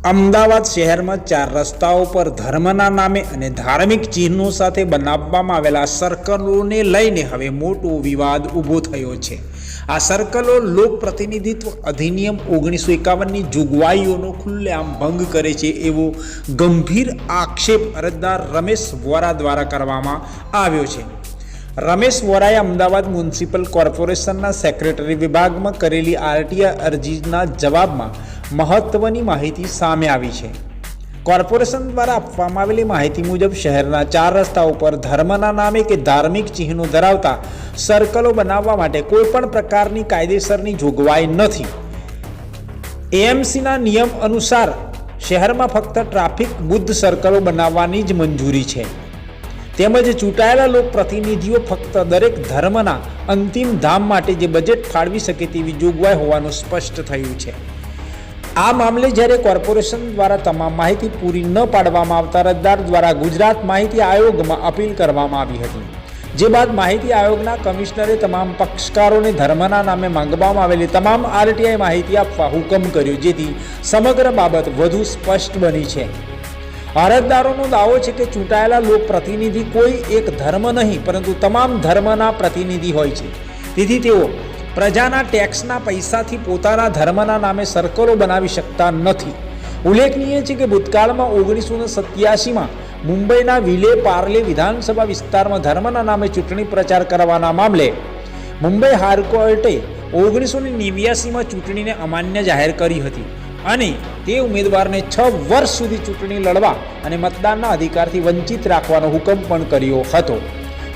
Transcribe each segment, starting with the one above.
અમદાવાદ શહેરમાં ચાર રસ્તાઓ પર ધર્મના નામે અને ધાર્મિક ચિહ્નો સાથે બનાવવામાં આવેલા સર્કલોને લઈને હવે મોટો વિવાદ ઊભો થયો છે. આ સર્કલો લોક પ્રતિનિધિત્વ અધિનિયમ ઓગણીસો એકાવનની જોગવાઈઓનો ખુલ્લેઆમ ભંગ કરે છે એવો ગંભીર આક્ષેપ અરજદાર રમેશ વોરા દ્વારા કરવામાં આવ્યો છે. રમેશ વોરાએ અમદાવાદ મ્યુનિસિપલ કોર્પોરેશનના સેક્રેટરી વિભાગમાં કરેલી આરટીઆઈ અરજીના જવાબમાં મહત્વની માહિતી સામે આવી છે. કોર્પોરેશન દ્વારા આપવામાં આવેલી માહિતી મુજબ શહેરના ચાર રસ્તાઓ પર ધર્મના નામે કે ધાર્મિક ચિહ્નો ધરાવતા સર્કલો બનાવવા માટે કોઈપણ પ્રકારની કાયદેસરની જોગવાઈ નથી. એએમસીના નિયમ અનુસાર શહેરમાં ફક્ત ટ્રાફિક બુદ્ધ સર્કલો બનાવવાની જ મંજૂરી છે. તેમજ ચૂંટાયેલા લોક પ્રતિનિધિઓ ફક્ત દરેક ધર્મના અંતિમ ધામ માટે જે બજેટ ફાળવી શકે તેવી જોગવાઈ હોવાનું સ્પષ્ટ થયું છે. આ મામલે જ્યારે કોર્પોરેશન દ્વારા તમામ માહિતી પૂરી ન પાડવામાં આવતા અરજદાર દ્વારા ગુજરાત માહિતી આયોગમાં અપીલ કરવામાં આવી હતી. જે બાદ માહિતી આયોગના કમિશનરે તમામ પક્ષકારોને ધર્મના નામે માંગવામાં આવેલી તમામ આરટીઆઈ માહિતી આપવા હુકમ કર્યો, જેથી સમગ્ર બાબત વધુ સ્પષ્ટ બની છે. અરજદારોનો દાવો છે કે ચૂંટાયેલા લોકપ્રતિનિધિ કોઈ એક ધર્મ નહીં, પરંતુ તમામ ધર્મના પ્રતિનિધિ હોય છે. તેથી તેઓ પ્રજાના ટેક્સના પૈસાથી પોતાના ધર્મના નામે સર્કલો બનાવી શકતા નથી. ઉલ્લેખનીય છે કે ભૂતકાળમાં ઓગણીસો ને સત્યાસીમાં મુંબઈના વિલે પાર્લે વિધાનસભા વિસ્તારમાં ધર્મના નામે ચૂંટણી પ્રચાર કરવાના મામલે મુંબઈ હાઈકોર્ટે ઓગણીસો ને નેવ્યાસીમાં ચૂંટણીને અમાન્ય જાહેર કરી હતી અને તે ઉમેદવારને છ વર્ષ સુધી ચૂંટણી લડવા અને મતદાનના અધિકારથી વંચિત રાખવાનો હુકમ પણ કર્યો હતો.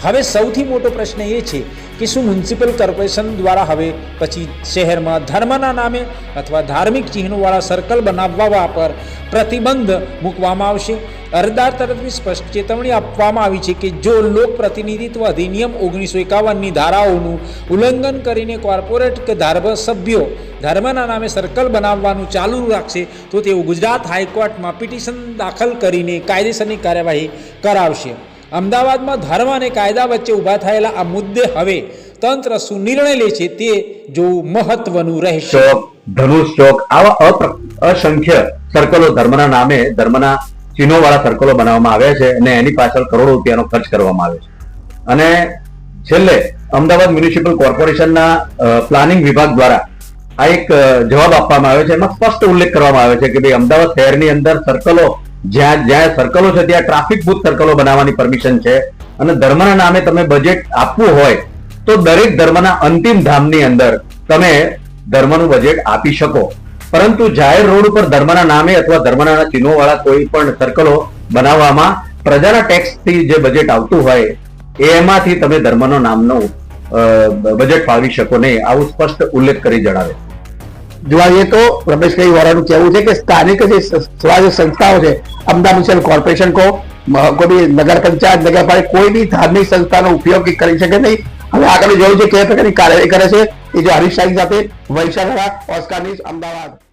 હવે સૌથી મોટો પ્રશ્ન એ છે કે શું મ્યુનિસિપલ કોર્પોરેશન દ્વારા હવે પછી શહેરમાં ધર્મના નામે અથવા ધાર્મિક ચિહ્નોવાળા સર્કલ બનાવવા પર પ્રતિબંધ મૂકવામાં આવશે? અરજદાર તરફથી સ્પષ્ટ ચેતવણી આપવામાં આવી છે કે જો લોક પ્રતિનિધિત્વ અધિનિયમ ઓગણીસો એકાવનની ધારાઓનું ઉલ્લંઘન કરીને કોર્પોરેટ કે ધાર્મ સભ્યો ધર્મના નામે સર્કલ બનાવવાનું ચાલુ રાખશે, તો તેઓ ગુજરાત હાઈકોર્ટમાં પિટિશન દાખલ કરીને કાયદેસરની કાર્યવાહી કરાવશે. અમદાવાદમાં ધર્મ અને કાયદા વચ્ચે ઊભા થયેલા આ મુદ્દે હવે તંત્ર શું નિર્ણય લે છે તે જોવું મહત્વનું રહેશે. ધનુષ ચોક, આવા અસંખ્ય સર્કલો ધર્મના નામે ધર્મના ચિહ્નો વાળા સર્કલો બનાવવામાં આવ્યા છે અને એની પાછળ કરોડો રૂપિયાનો ખર્ચ કરવામાં આવે છે. અને છેલ્લે અમદાવાદ મ્યુનિસિપલ કોર્પોરેશનના પ્લાનિંગ વિભાગ દ્વારા આ એક જવાબ આપવામાં આવ્યો છે. એમાં સ્પષ્ટ ઉલ્લેખ કરવામાં આવ્યો છે કે ભાઈ અમદાવાદ શહેરની અંદર સર્કલો જ્યાં જ્યાં સર્કલો છે, ત્યાં ટ્રાફિક બુથ સર્કલો બનાવવાની પરમિશન છે. અને ધર્મના નામે તમે બજેટ આપવું હોય, તો દરેક ધર્મના અંતિમ ધામની અંદર તમે ધર્મનું બજેટ આપી શકો. પરંતુ જાહેર રોડ ઉપર ધર્મના નામે અથવા ધર્મના ચિહ્નો વાળા કોઈ પણ સર્કલો બનાવવામાં પ્રજાના ટેક્સથી જે બજેટ આવતું હોય, એમાંથી તમે ધર્મનો નામનો બજેટ ફાળવી શકો નહીં. આવું સ્પષ્ટ ઉલ્લેખ કરી જણાવે. જોવા જઈએ તો રમેશભાઈ વોરાનું કહેવું છે કે સ્થાનિક જે સ્વરાજ સંસ્થાઓ છે, અમદાવાદ મ્યુનિસિપલ કોર્પોરેશન કો મ- કોઈ બી નગર પંચાયત, નગરપાલિકા, કોઈ બી ધાર્મિક સંસ્થાનો ઉપયોગ કરી શકે નહીં. હવે આગળ જોયું છે કયા પ્રકારની કાર્યવાહી કરે છે. એ જો હરીશ શાહી સાથે વૈશાખા ઓસ્કાર ન્યૂઝ અમદાવાદ.